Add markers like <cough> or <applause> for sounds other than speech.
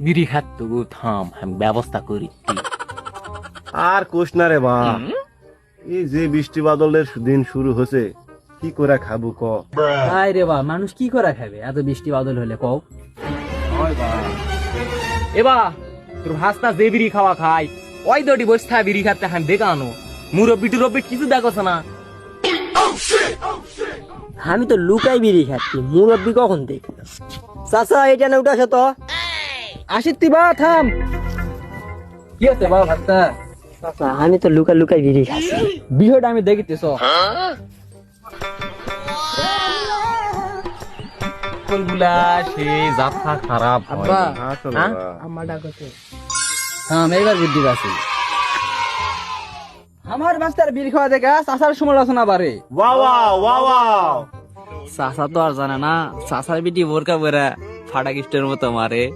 বিড়ি খাত তো থাম আমি ব্যবস্থা আর কোষ না রে বা এই যে বৃষ্টি বাদলের দিন শুরু কি করে খাব ক? হাই রে বা মানুষ কি করে খাবে? এত বৃষ্টি বাদল হলে কও। এবা তোর হাসনা যে বিড়ি খাওয়া খাই ওই দটি বসে বিড়ি খাতে আমি দেখানো মুরব্বি টুরব্বি কিছু দেখোছ না। আমি তো লুকাই বিড়ি খাচ্ছি মুরব্বী কখন দেখল? চাচা এটা না উঠাস তো আসিত তিবা থাম। কি আছে বাবা ভাতটা? চাচা আমি তো লুকা লুকাই বিড়ি খাচ্ছি। বিষয়টা আমি দেখিতেছ। গুলা সে যাত্রা খারাপ হয়। হ্যাঁ? বা। আমার ডাকতে হ্যাঁ এইবার বুদ্ধি আছে আমার মাস্টার বিল খাওয়া দেখা চাষার সমালোচনা বাড়ে। বাবা বাবা চাষা তো আর জানে না চাষার বিটি বোরকা বেড়া ফাটা কিস্টের মতো মারে। <laughs>